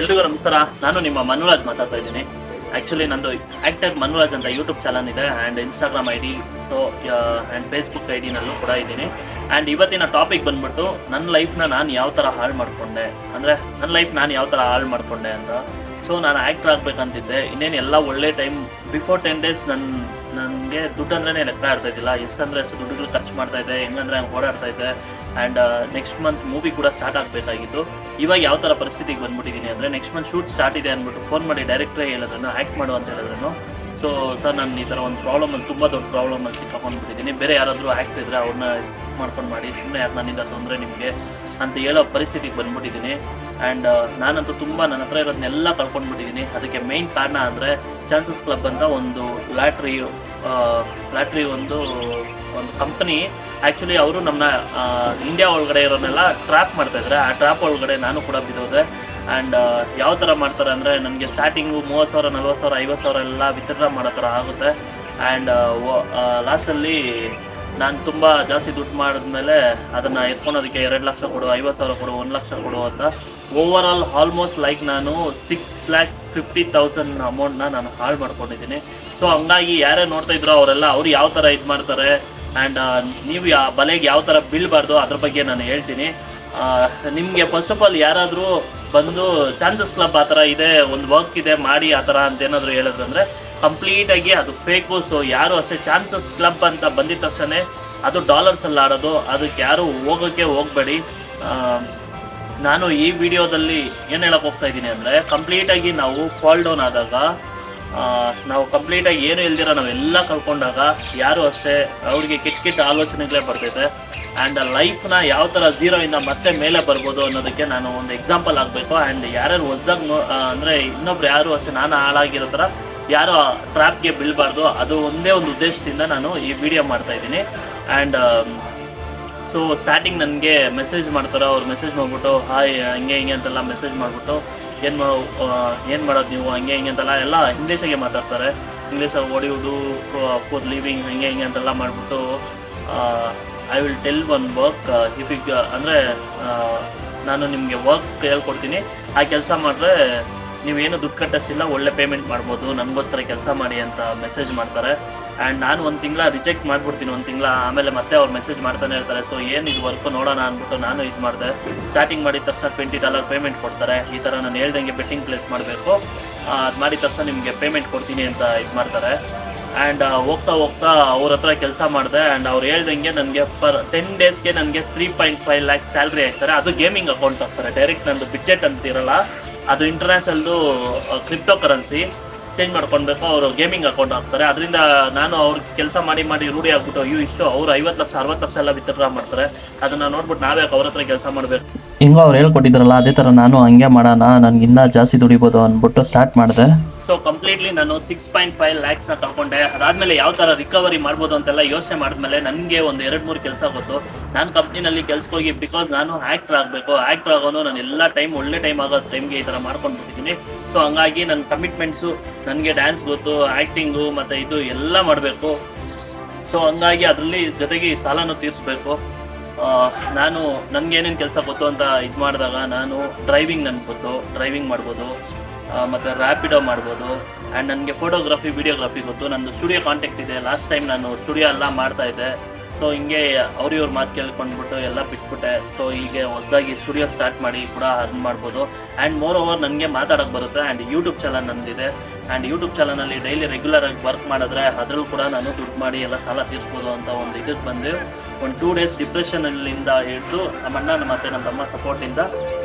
ಎಲ್ರಿಗೂ ನಮಸ್ಕಾರ. ನಾನು ನಿಮ್ಮ ಮನುರಾಜ್ ಮಾತಾಡ್ತಾ ಇದ್ದೀನಿ. ಆ್ಯಕ್ಚುಲಿ ನಂದು ಆ್ಯಕ್ಟರ್ ಮನುರಾಜ್ ಅಂತ ಯೂಟ್ಯೂಬ್ ಚಾನಲ್ ಇದೆ and Instagram I D so and Facebook I ಡಿನಲ್ಲೂ ಕೂಡ ಇದ್ದೀನಿ. ಆ್ಯಂಡ್ ಇವತ್ತಿನ ಟಾಪಿಕ್ ಬಂದ್ಬಿಟ್ಟು ನನ್ನ ಲೈಫ್ನ ನಾನು ಯಾವ ಥರ ಹಾಳು ಮಾಡಿಕೊಂಡೆ? ಅಂದರೆ ನನ್ನ ಲೈಫ್ ನಾನು ಯಾವ ಥರ ಹಾಳು ಮಾಡಿಕೊಂಡೆ ಅಂತ. ಸೊ ನಾನು ಆ್ಯಕ್ಟರ್ ಆಗಬೇಕಂತಿದ್ದೆ. ಇನ್ನೇನು ಎಲ್ಲ ಒಳ್ಳೆ ಟೈಮ್ ಬಿಫೋರ್ ಟೆನ್ ಡೇಸ್ ನನ್ನ ನನಗೆ ದುಡ್ಡು ಅಂದ್ರೆ ಲೆಕ್ಕ ಆಡ್ತಾ ಇದ್ದಿಲ್ಲ ಎಷ್ಟಂದ್ರೆ ಎಷ್ಟು ದುಡ್ಡುಗಳು ಖರ್ಚು ಮಾಡ್ತಾ ಇದ್ದೆ ಹೆಂಗಂದ್ರೆ ಹಂಗೆ ಓಡಾಡ್ತಾ ಇದ್ದೆ ಆ್ಯಂಡ್ ನೆಕ್ಸ್ಟ್ ಮಂತ್ ಮೂವಿ ಕೂಡ ಸ್ಟಾರ್ಟ್ ಆಗಬೇಕಾಗಿತ್ತು. ಇವಾಗ ಯಾವ ಥರ ಪರಿಸ್ಥಿತಿಗೆ ಬಂದ್ಬಿಟ್ಟಿದ್ದೀನಿ ಅಂದರೆ ನೆಕ್ಸ್ಟ್ ಮಂತ್ ಶೂಟ್ ಸ್ಟಾರ್ಟ್ ಇದೆ ಅಂದ್ಬಿಟ್ಟು ಫೋನ್ ಮಾಡಿ ಡೈರೆಕ್ಟ್ರೇ ಹೇಳೋದನ್ನು ಆ್ಯಕ್ಟ್ ಮಾಡು ಅಂತ ಹೇಳಿದ್ರು ಸೊ ಸರ್ ನಾನು ಈ ಥರ ಒಂದು ಪ್ರಾಬ್ಲಮ್ ಪ್ರಾಬ್ಲಮಲ್ಲಿ ತುಂಬ ದೊಡ್ಡ ಪ್ರಾಬ್ಲಮ್ ಪ್ರಾಬ್ಲಮಲ್ಲಿ ಸಿಕ್ಕಾಕೊಂಡ್ಬಿಟ್ಟಿದ್ದೀನಿ. ಬೇರೆ ಯಾರಾದರೂ ಆ್ಯಕ್ಟ್ ಇದ್ದರೆ ಅವ್ರನ್ನ ಮಾಡ್ಕೊಂಡು ಮಾಡಿ ಸುಮ್ಮನೆ ಯಾಕೆ ನನ್ನಿಂದ ತೊಂದರೆ ನಿಮಗೆ ಅಂತ ಹೇಳೋ ಪರಿಸ್ಥಿತಿಗೆ ಬಂದ್ಬಿಟ್ಟಿದ್ದೀನಿ. ಆ್ಯಂಡ್ ನಾನಂತೂ ತುಂಬ ನನ್ನ ಹತ್ರ ಇರೋದನ್ನೆಲ್ಲ ಕಳ್ಕೊಂಡ್ಬಿಟ್ಟಿದ್ದೀನಿ ಅದಕ್ಕೆ ಮೇಯ್ನ್ ಕಾರಣ ಅಂದರೆ ಚಾನ್ಸಸ್ ಕ್ಲಬ್ ಅಂತ ಒಂದು ಲ್ಯಾಟ್ರಿ ಲ್ಯಾಟ್ರಿ ಒಂದು ಒಂದು ಕಂಪನಿ ಆ್ಯಕ್ಚುಲಿ ಅವರು ನಮ್ಮನ್ನ ಇಂಡಿಯಾ ಒಳಗಡೆ ಇರೋನೆಲ್ಲ ಟ್ರ್ಯಾಪ್ ಮಾಡ್ತಾ ಇದ್ದಾರೆ ಆ ಟ್ರ್ಯಾಪ್ ಒಳಗಡೆ ನಾನು ಕೂಡ ಬಿದ್ದೋದೆ. ಆ್ಯಂಡ್ ಯಾವ ಥರ ಮಾಡ್ತಾರೆ ಅಂದರೆ ನನಗೆ ಸ್ಟಾರ್ಟಿಂಗು ಮೂವತ್ತು ಸಾವಿರ, ನಲ್ವತ್ತು ಸಾವಿರ, ಐವತ್ತು ಸಾವಿರ ಎಲ್ಲ ವಿತ್ಡ್ರಾ ಮಾಡೋ ಥರ ಆಗುತ್ತೆ. ಆ್ಯಂಡ್ ಲಾಸ್ಟಲ್ಲಿ ನಾನು ತುಂಬ ಜಾಸ್ತಿ ದುಡ್ಡು ಮಾಡಿದ್ಮೇಲೆ ಅದನ್ನು ಎತ್ಕೊಳೋದಕ್ಕೆ ಎರಡು ಲಕ್ಷ ಕೊಡು, ಐವತ್ತು ಸಾವಿರ ಕೊಡು, ಒಂದು ಲಕ್ಷ ಕೊಡು ಅಂತ ಓವರ್ ಆಲ್ ಆಲ್ಮೋಸ್ಟ್ ಲೈಕ್ ನಾನು ಸಿಕ್ಸ್ ಲ್ಯಾಕ್ ಫಿಫ್ಟಿ ತೌಸಂಡ್ ಅಮೌಂಟ್ನ ನಾನು ಹಾಳು ಮಾಡ್ಕೊಂಡಿದ್ದೀನಿ. ಸೊ ಹಂಗಾಗಿ ಯಾರೇ ನೋಡ್ತಾ ಇದ್ರು ಅವರೆಲ್ಲ ಅವ್ರು ಯಾವ ಥರ ಇದು ಮಾಡ್ತಾರೆ ಆ್ಯಂಡ್ ನೀವು ಯಾ, ಬಲೆಗೆ ಯಾವ ಥರ ಬೀಳಬಾರ್ದು ಅದ್ರ ಬಗ್ಗೆ ನಾನು ಹೇಳ್ತೀನಿ. ನಿಮಗೆ ಫಸ್ಟ್ ಆಫ್ ಆಲ್ ಯಾರಾದರೂ ಬಂದು ಚಾನ್ಸಸ್ ಕ್ಲಬ್ ಆ ಥರ ಇದೆ, ಒಂದು ವರ್ಕ್ ಇದೆ, ಮಾಡಿ ಆ ಥರ ಅಂತ ಏನಾದರೂ ಹೇಳಿದ್ರಂದ್ರೆ ಕಂಪ್ಲೀಟಾಗಿ ಅದು ಫೇಕು ಸೊ ಯಾರು ಅಷ್ಟೇ ಚಾನ್ಸಸ್ ಕ್ಲಬ್ ಅಂತ ಬಂದಿದ ತಕ್ಷಣ ಅದು ಡಾಲರ್ಸಲ್ಲಿ ಆಡೋದು, ಅದಕ್ಕೆ ಯಾರು ಹೋಗೋಕ್ಕೆ ಹೋಗಬೇಡಿ. ನಾನು ಈ ವಿಡಿಯೋದಲ್ಲಿ ಏನು ಹೇಳಕ್ ಹೋಗ್ತಾ ಇದ್ದೀನಿ ಅಂದರೆ ಕಂಪ್ಲೀಟಾಗಿ ನಾವು ಫಾಲ್ ಡೌನ್ ಆದಾಗ ನಾವು ಕಂಪ್ಲೀಟಾಗಿ ಏನು ಇಲ್ದಿರ ನಾವೆಲ್ಲ ಕಳ್ಕೊಂಡಾಗ ಯಾರು ಅಷ್ಟೇ ಅವ್ರಿಗೆ ಕೆಟ್ಟ ಕೆಟ್ಟ ಆಲೋಚನೆಗಳೇ ಬರ್ತೈತೆ ಆ್ಯಂಡ್ ಲೈಫ್ನ ಯಾವ ಥರ ಝೀರೋಯಿಂದ ಮತ್ತೆ ಮೇಲೆ ಬರ್ಬೋದು ಅನ್ನೋದಕ್ಕೆ ನಾನು ಒಂದು ಎಕ್ಸಾಂಪಲ್ ಆಗಬೇಕು ಆ್ಯಂಡ್ ಯಾರ್ಯಾರು ಹೊಸ್ದಾಗಿ ನೋ ಅಂದರೆ ಇನ್ನೊಬ್ರು ಯಾರು ಅಷ್ಟೇ ನಾನು ಹಾಳಾಗಿರೋ ಥರ ಯಾರು ಟ್ರ್ಯಾಪ್ಗೆ ಬೀಳಬಾರ್ದು, ಅದು ಒಂದೇ ಒಂದು ಉದ್ದೇಶದಿಂದ ನಾನು ಈ ವಿಡಿಯೋ ಮಾಡ್ತಾ ಇದ್ದೀನಿ. ಆ್ಯಂಡ್ ಸೊ ಸ್ಟಾರ್ಟಿಂಗ್ ನನಗೆ ಮೆಸೇಜ್ ಮಾಡ್ತಾರೆ, ಅವ್ರು ಮೆಸೇಜ್ ಮಾಡಿಬಿಟ್ಟು ಹಾಯ್ ಹಂಗೆ, ಹಿಂಗೆ ಅಂತೆಲ್ಲ ಮೆಸೇಜ್ ಮಾಡಿಬಿಟ್ಟು, ಏನು ಮಾಡೋ ಏನು ಮಾಡೋದು ನೀವು? ಹಂಗೆ, ಹಿಂಗೆ ಅಂತೆಲ್ಲ ಎಲ್ಲ ಇಂಗ್ಲೀಷಾಗೆ ಮಾತಾಡ್ತಾರೆ. ಇಂಗ್ಲೀಷಲ್ಲಿ ಹೊಡೆಯೋದು ಫೋರ್ ಲಿವಿಂಗ್ ಹಂಗೆ, ಹಿಂಗೆ ಅಂತೆಲ್ಲ ಮಾಡಿಬಿಟ್ಟು I will tell one work if ಅಂದರೆ ನಾನು ನಿಮಗೆ ವರ್ಕ್ ಹೇಳ್ಕೊಡ್ತೀನಿ. ಆ ಕೆಲಸ ಮಾಡಿದ್ರೆ ನೀವೇನು ದುಡ್ಡು ಕಟ್ಟಿಸಿಲ್ಲ, ಒಳ್ಳೆ ಪೇಮೆಂಟ್ ಮಾಡ್ಬೋದು, ನನಗೋಸ್ಕರ ಕೆಲಸ ಮಾಡಿ ಅಂತ ಮೆಸೇಜ್ ಮಾಡ್ತಾರೆ. ಆ್ಯಂಡ್ ನಾನು ಒಂದು ತಿಂಗಳ ರಿಜೆಕ್ಟ್ ಮಾಡಿಬಿಡ್ತೀನಿ ಒಂದು ತಿಂಗಳ. ಆಮೇಲೆ ಮತ್ತೆ ಅವ್ರು ಮೆಸೇಜ್ ಮಾಡ್ತಾನೆ ಇರ್ತಾರೆ. ಸೊ ಏನು ಇದು ವರ್ಕ್ ನೋಡೋಣ ಅಂದ್ಬಿಟ್ಟು ನಾನು ಇದು ಮಾಡಿದೆ. ಸ್ಟಾರ್ಟಿಂಗ್ ಮಾಡಿದ ತಕ್ಷಣ ಟ್ವೆಂಟಿ ಡಾಲರ್ ಪೇಮೆಂಟ್ ಕೊಡ್ತಾರೆ. ಈ ಥರ ನಾನು ಹೇಳ್ದಂಗೆ ಬೆಟ್ಟಿಂಗ್ ಪ್ಲೇಸ್ ಮಾಡಬೇಕು. ಅದು ಮಾಡಿದ ತಕ್ಷಣ ನಿಮಗೆ ಪೇಮೆಂಟ್ ಕೊಡ್ತೀನಿ ಅಂತ ಇದು ಮಾಡ್ತಾರೆ. ಆ್ಯಂಡ್ ಹೋಗ್ತಾ ಹೋಗ್ತಾ ಅವ್ರ ಹತ್ರ ಕೆಲಸ ಮಾಡಿದೆ. ಆ್ಯಂಡ್ ಅವ್ರು ಹೇಳ್ದಂಗೆ ನನಗೆ ಪರ್ ಟೆನ್ ಡೇಸ್ಗೆ ನನಗೆ three point five lakhs salary ಆಗ್ತಾರೆ ಅದು ಗೇಮಿಂಗ್ ಅಕೌಂಟ್ ಆಗ್ತಾರೆ ಡೈರೆಕ್ಟ್ ನಂದು ಬಿಡ್ಜೆಟ್ ಅಂತ ಇರಲ್ಲ ಅದು ಇಂಟರ್ನ್ಯಾಷನಲ್ದು ಕ್ರಿಪ್ಟೋ ಕರೆನ್ಸಿ ಚೇಂಜ್ ಮಾಡ್ಕೊಳ್ಬೇಕು. ಅವರು ಗೇಮಿಂಗ್ ಅಕೌಂಟ್ ಹಾಕ್ತಾರೆ. ಅದರಿಂದ ನಾನು ಅವ್ರ ಕೆಲಸ ಮಾಡಿ ಮಾಡಿ ರೂಢಿ ಆಗ್ಬಿಟ್ಟು, ಅಯ್ಯೋ ಇಷ್ಟು ಅವ್ರು ಐವತ್ತು ಲಕ್ಷ, ಅರವತ್ತು ಲಕ್ಷ ಎಲ್ಲ ವಿತ್ಡ್ರಾ ಮಾಡ್ತಾರೆ. ಅದನ್ನ ನೋಡ್ಬಿಟ್ಟು ನಾವೇ ಅವ್ರ ಹತ್ರ ಕೆಲಸ ಮಾಡಬೇಕು. ಹಿಂಗೋ ಅವ್ರು ಹೇಳ್ಕೊಟ್ಟಿದ್ರಲ್ಲ, ಅದೇ ಥರ ನಾನು ಹಂಗೆ ಮಾಡೋಣ, ನನಗೆ ಇನ್ನೂ ಜಾಸ್ತಿ ದುಡಿಬೋದು ಅಂದ್ಬಿಟ್ಟು ಸ್ಟಾರ್ಟ್ ಮಾಡಿದೆ. ಸೊ ಕಂಪ್ಲೀಟ್ಲಿ ನಾನು ಸಿಕ್ಸ್ ಪಾಯಿಂಟ್ ಫೈವ್ ಲ್ಯಾಕ್ಸ್ನ ತಗೊಂಡೆ. ಅದಾದಮೇಲೆ ಯಾವ ಥರ ರಿಕವರಿ ಮಾಡ್ಬೋದು ಅಂತೆಲ್ಲ ಯೋಚನೆ ಮಾಡಿದ್ಮೇಲೆ ನನಗೆ ಒಂದು ಎರಡು ಮೂರು ಕೆಲಸ ಗೊತ್ತು ನಾನು ಕಂಪ್ನಿನಲ್ಲಿ ಕೆಲ್ಸಕ್ಕೆ ಹೋಗಿ ಬಿಕಾಸ್ ನಾನು ಆ್ಯಕ್ಟರ್ ಆಗಬೇಕು ಆ್ಯಕ್ಟರ್ ಆಗೋನು ನಾನು ಎಲ್ಲ ಟೈಮ್ ಒಳ್ಳೆ ಟೈಮ್ ಆಗೋ ಟೈಮ್ಗೆ ಈ ಥರ ಮಾಡ್ಕೊಂಡು ಬಿಟ್ಟಿದ್ದೀನಿ ಸೊ ಹಂಗಾಗಿ ನನ್ನ ಕಮಿಟ್ಮೆಂಟ್ಸು ನನಗೆ ಡ್ಯಾನ್ಸ್ ಗೊತ್ತು ಆ್ಯಕ್ಟಿಂಗು ಮತ್ತು ಇದು ಎಲ್ಲ ಮಾಡಬೇಕು. ಸೊ ಹಂಗಾಗಿ ಅದರಲ್ಲಿ ಜೊತೆಗೆ ಸಾಲನೂ ತೀರಿಸ್ಬೇಕು. ನಾನು ನನಗೇನೇನು ಕೆಲಸ ಗೊತ್ತು ಅಂತ ಇದು ಮಾಡಿದಾಗ ನಾನು ಡ್ರೈವಿಂಗ್ ನನಗೆ ಗೊತ್ತು. ಡ್ರೈವಿಂಗ್ ಮಾಡ್ಬೋದು ಮತ್ತು ರ್ಯಾಪಿಡೋ ಮಾಡ್ಬೋದು ಆ್ಯಂಡ್ ನನಗೆ ಫೋಟೋಗ್ರಫಿ ವಿಡಿಯೋಗ್ರಫಿ ಗೊತ್ತು. ನಂದು ಸ್ಟುಡಿಯೋ ಕಾಂಟ್ಯಾಕ್ಟ್ ಇದೆ. ಲಾಸ್ಟ್ ಟೈಮ್ ನಾನು ಸ್ಟುಡಿಯೋ ಎಲ್ಲ ಮಾಡ್ತಾ ಇದ್ದೆ. ಸೊ ಹಿಂಗೆ ಅವ್ರ ಇವ್ರ ಮಾತು ಕೇಳ್ಕೊಂಡ್ಬಿಟ್ಟು ಎಲ್ಲ ಬಿಟ್ಬಿಟ್ಟೆ. ಸೊ ಹೀಗೆ ಹೊಸದಾಗಿ ಸ್ಟುಡಿಯೋ ಸ್ಟಾರ್ಟ್ ಮಾಡಿ ಕೂಡ ಅರ್ನ್ ಮಾಡ್ಬೋದು. ಆ್ಯಂಡ್ ಮೋರ್ ಓವರ್ ನನಗೆ ಮಾತಾಡೋಕೆ ಬರುತ್ತೆ. ಆ್ಯಂಡ್ ಯೂಟ್ಯೂಬ್ ಚಾನಲ್ ನಂದಿದೆ. ಆ್ಯಂಡ್ ಯೂಟ್ಯೂಬ್ ಚಾನಲಲ್ಲಿ ಡೈಲಿ ರೆಗ್ಯುಲರ್ ಆಗಿ ವರ್ಕ್ ಮಾಡಿದ್ರೆ ಅದರಲ್ಲೂ ಕೂಡ ನಾನು ದುಡ್ಡು ಮಾಡಿ ಎಲ್ಲ ಸಾಲ ತೀರಿಸ್ಬೋದು ಅಂತ ಒಂದು ಇದಕ್ಕೆ ಬಂದು ಒಂದು ಟೂ ಡೇಸ್ ಡಿಪ್ರೆಷನಲ್ಲಿಂದ ಹಿಡಿದು ನಮ್ಮ ಅಣ್ಣ ಮತ್ತು ನಮ್ಮ ತಮ್ಮ ಸಪೋರ್ಟಿಂದ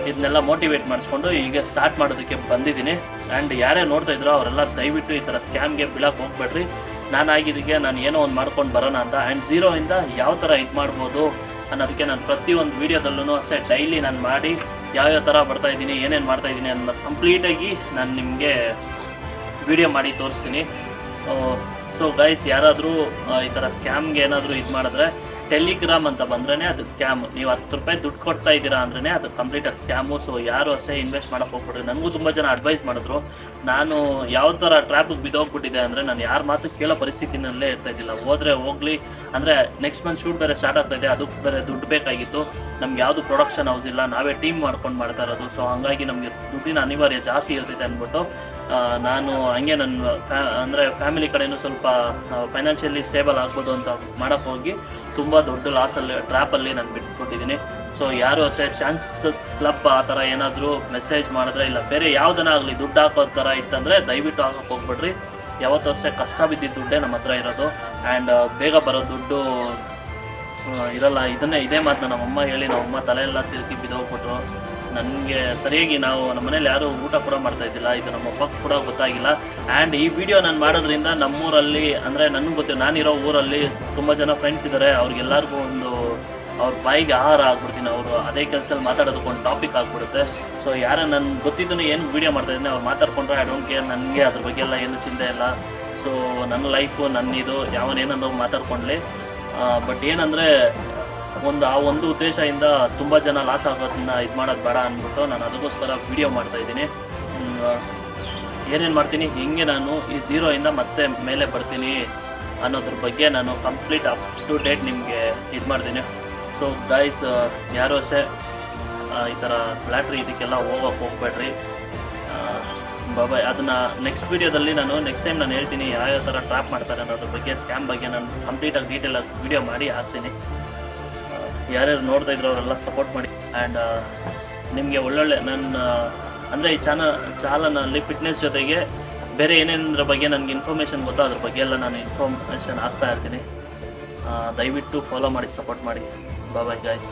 ಇದನ್ನೆಲ್ಲ ಮೋಟಿವೇಟ್ ಮಾಡಿಸ್ಕೊಂಡು ಈಗ ಸ್ಟಾರ್ಟ್ ಮಾಡೋದಕ್ಕೆ ಬಂದಿದ್ದೀನಿ. ಆ್ಯಂಡ್ ಯಾರೇ ನೋಡ್ತಾ ಇದ್ರೋ ಅವರೆಲ್ಲ ದಯವಿಟ್ಟು ಈ ಥರ ಸ್ಕ್ಯಾಮ್ಗೆ ಬೀಳಕ್ಕೆ ಹೋಗ್ಬೇಡ್ರಿ. ನಾನು ಆಗಿದ್ದಕ್ಕೆ ನಾನು ಏನೋ ಒಂದು ಮಾಡ್ಕೊಂಡು ಬರೋಣ ಅಂತ ಆ್ಯಂಡ್ ಝೀರೋಯಿಂದ ಯಾವ ಥರ ಇದು ಮಾಡ್ಬೋದು ಅನ್ನೋದಕ್ಕೆ ನಾನು ಪ್ರತಿಯೊಂದು ವೀಡಿಯೋದಲ್ಲೂ ಅಷ್ಟೇ ಡೈಲಿ ನಾನು ಮಾಡಿ ಯಾವ್ಯಾವ ಥರ ಬರ್ತಾ ಇದ್ದೀನಿ, ಏನೇನು ಮಾಡ್ತಾ ಅನ್ನೋದು ಅನ್ನೋ ಕಂಪ್ಲೀಟಾಗಿ ನಾನು ನಿಮಗೆ ವಿಡಿಯೋ ಮಾಡಿ ತೋರಿಸ್ತೀನಿ. ಸೊ ಗೈಸ್ ಯಾರಾದರೂ ಈ ಥರ ಸ್ಕ್ಯಾಮ್ಗೆ ಏನಾದರೂ ಇದು ಮಾಡಿದ್ರೆ ಟೆಲಿಗ್ರಾಮ್ ಅಂತ ಬಂದ್ರೆ ಅದು ಸ್ಕ್ಯಾಮ್ ನೀವು ಹತ್ತು ರೂಪಾಯಿ ದುಡ್ಡು ಕೊಡ್ತಾ ಇದ್ದೀರಾ ಅಂದ್ರೆ ಅದು ಕಂಪ್ಲೀಟ್ ಆಗಿ ಸ್ಕ್ಯಾಮು ಸೊ ಯಾರು ಅಷ್ಟೇ ಇನ್ವೆಸ್ಟ್ ಮಾಡೋಕೆ ಹೋಗ್ಬಿಡ್ರಿ. ನನಗೂ ತುಂಬ ಜನ ಅಡ್ವೈಸ್ ಮಾಡಿದ್ರು. ನಾನು ಯಾವ ಥರ ಟ್ರ್ಯಾಪಿಗೆ ಬಿದ್ದೋಗ್ಬಿಟ್ಟಿದೆ ಅಂದರೆ ನಾನು ಯಾರ ಮಾತು ಕೇಳೋ ಪರಿಸ್ಥಿತಿನಲ್ಲೇ ಇರ್ತಾ ಇದ್ದಿಲ್ಲ. ಹೋದ್ರೆ ಹೋಗ್ಲಿ. ಅಂದರೆ ನೆಕ್ಸ್ಟ್ ಮಂತ್ ಶೂಟ್ ಬೇರೆ ಸ್ಟಾರ್ಟ್ ಆಗ್ತಾ ಇದೆ. ಅದಕ್ಕೆ ಬೇರೆ ದುಡ್ಡು ಬೇಕಾಗಿತ್ತು. ನಮ್ಗೆ ಯಾವುದು ಪ್ರೊಡಕ್ಷನ್ ಹೌಸ್ ಇಲ್ಲ. ನಾವೇ ಟೀಮ್ ಮಾಡ್ಕೊಂಡು ಮಾಡ್ತಾ ಇರೋದು. ಸೊ ಹಂಗಾಗಿ ನಮಗೆ ದುಡ್ಡಿನ ಅನಿವಾರ್ಯ ಜಾಸ್ತಿ ಇರ್ತಿದೆ ಅಂದ್ಬಿಟ್ಟು ನಾನು ಹಂಗೆ ನನ್ನ ಫ್ಯಾ, ಅಂದರೆ ಫ್ಯಾಮಿಲಿ ಕಡೆಯೂ ಸ್ವಲ್ಪ ಫೈನಾನ್ಷಿಯಲಿ ಸ್ಟೇಬಲ್ ಆಗ್ಬೋದು ಅಂತ ಮಾಡಕ್ಕೆ ಹೋಗಿ ತುಂಬ ದೊಡ್ಡ ಲಾಸಲ್ಲಿ ಟ್ರ್ಯಾಪಲ್ಲಿ ನಾನು ಬಿಟ್ಬಿಟ್ಟಿದ್ದೀನಿ. ಸೊ ಯಾರು ಅಷ್ಟೇ ಚಾನ್ಸಸ್ ಕ್ಲಬ್ ಆ ಥರ ಏನಾದರೂ ಮೆಸೇಜ್ ಮಾಡಿದ್ರೆ ಇಲ್ಲ, ಬೇರೆ ಯಾವುದನ್ನ ಆಗಲಿ ದುಡ್ಡು ಹಾಕೋ ಥರ ಇತ್ತಂದರೆ ದಯವಿಟ್ಟು ಹಾಕಕ್ಕೆ ಹೋಗ್ಬಿಡ್ರಿ. ಯಾವತ್ತೂ ಅಷ್ಟೇ ಕಷ್ಟ ಬಿದ್ದಿದ್ದ ದುಡ್ಡೇ ನಮ್ಮ ಹತ್ರ ಇರೋದು. ಆ್ಯಂಡ್ ಬೇಗ ಬರೋ ದುಡ್ಡು ಇರಲ್ಲ. ಇದನ್ನೇ, ಇದೇ ಮಾತನ್ನ ನಮ್ಮಮ್ಮ ಹೇಳಿ, ನಮ್ಮಮ್ಮ ತಲೆ ಎಲ್ಲ ತಿರುಗಿ ಬಿದ್ದೋಗ್ಬಿಟ್ರು. ನನಗೆ ಸರಿಯಾಗಿ ನಾವು ನಮ್ಮ ಮನೇಲಿ ಯಾರು ಊಟ ಕೂಡ ಮಾಡ್ತಾ ಇದ್ದಿಲ್ಲ, ಇದು ನಮ್ಮ ಅಪ್ಪಕ್ಕೆ ಕೂಡ ಗೊತ್ತಾಗಿಲ್ಲ. ಆ್ಯಂಡ್ ಈ ವಿಡಿಯೋ ನಾನು ಮಾಡೋದ್ರಿಂದ ನಮ್ಮೂರಲ್ಲಿ, ಅಂದರೆ ನನಗೆ ಗೊತ್ತಿಲ್ಲ ನಾನಿರೋ ಊರಲ್ಲಿ ತುಂಬ ಜನ ಫ್ರೆಂಡ್ಸ್ ಇದ್ದಾರೆ ಅವ್ರಿಗೆಲ್ಲರಿಗೂ ಒಂದು ಅವ್ರ ಬಾಯಿಗೆ ಆಹಾರ ಆಗ್ಬಿಡ್ತೀನಿ, ಅವರು ಅದೇ ಕೆಲಸದಲ್ಲಿ ಮಾತಾಡೋದಕ್ಕೆ ಒಂದು ಟಾಪಿಕ್ ಆಗ್ಬಿಡುತ್ತೆ. ಸೊ ಯಾರು ನನ್ನ ಗೊತ್ತಿದ್ದೂ ಏನು ವಿಡಿಯೋ ಮಾಡ್ತಾ ಇದ್ದೀನಿ, ಅವ್ರು ಮಾತಾಡ್ಕೊಂಡ್ರೆ ಐ ಡೋಂಟ್ ಕೇರ್ ನನಗೆ ಅದ್ರ ಬಗ್ಗೆ ಎಲ್ಲ ಏನು ಚಿಂತೆ ಇಲ್ಲ. ಸೊ ನನ್ನ ಲೈಫು ನನ್ನ ಇದು ಯಾವನೇನೋ ಮಾತಾಡ್ಕೊಂಡ್ಲಿ ಬಟ್ ಏನಂದರೆ ಒಂದು ಆ ಒಂದು ಉದ್ದೇಶದಿಂದ ತುಂಬ ಜನ ಲಾಸ್ ಆಗೋದನ್ನ ಇದು ಮಾಡೋದು ಬೇಡ ಅಂದ್ಬಿಟ್ಟು ನಾನು ಅದಕ್ಕೋಸ್ಕರ ವಿಡಿಯೋ ಮಾಡ್ತಾ ಇದ್ದೀನಿ. ಏನೇನು ಮಾಡ್ತೀನಿ? ಹಿಂಗೆ ನಾನು ಈ ಝೀರೋಯಿಂದ ಮತ್ತೆ ಮೇಲೆ ಬರ್ತೀನಿ ಅನ್ನೋದ್ರ ಬಗ್ಗೆ ನಾನು ಕಂಪ್ಲೀಟ್ ಅಪ್ ಟು ಡೇಟ್ ನಿಮಗೆ ಇದು ಮಾಡ್ತೀನಿ. ಸೊ ಗೈಸ್ ಯಾರು ಆ, ಈ ಥರ ಫ್ಲ್ಯಾಟ್ರಿ ಇದಕ್ಕೆಲ್ಲ ಹೋಗೋಕೆ ಹೋಗ್ಬೇಡ್ರಿ. ಬಾಬಾಯ್ ಅದನ್ನು ನೆಕ್ಸ್ಟ್ ವೀಡಿಯೋದಲ್ಲಿ ನಾನು ನೆಕ್ಸ್ಟ್ ಟೈಮ್ ನಾನು ಹೇಳ್ತೀನಿ ಯಾವ್ಯಾವ ಯಾವ ಥರ ಟ್ರ್ಯಾಪ್ ಮಾಡ್ತಾರೆ ಅನ್ನೋದ್ರ ಬಗ್ಗೆ ಸ್ಕ್ಯಾಮ್ ಬಗ್ಗೆ ನಾನು ಕಂಪ್ಲೀಟಾಗಿ ಡೀಟೇಲಾಗಿ ವೀಡಿಯೋ ಮಾಡಿ ಹಾಕ್ತೀನಿ. ಯಾರ್ಯಾರು ನೋಡ್ತಾ ಇದ್ರು ಅವರೆಲ್ಲ ಸಪೋರ್ಟ್ ಮಾಡಿ. ಆ್ಯಂಡ್ ನಿಮಗೆ ಒಳ್ಳೊಳ್ಳೆ ನನ್ನ ಅಂದರೆ ಈ ಚಾನ ಚಾಲನಲ್ಲಿ ಫಿಟ್ನೆಸ್ ಜೊತೆಗೆ ಬೇರೆ ಏನೇನರ ಬಗ್ಗೆ ನನಗೆ ಇನ್ಫಾರ್ಮೇಷನ್ ಗೊತ್ತೋ ಅದ್ರ ಬಗ್ಗೆ ಎಲ್ಲ ನಾನು ಇನ್ಫಾರ್ಮೇಷನ್ ಆಗ್ತಾ ಇರ್ತೀನಿ. ದಯವಿಟ್ಟು ಫಾಲೋ ಮಾಡಿ ಸಪೋರ್ಟ್ ಮಾಡಿ. Bye guys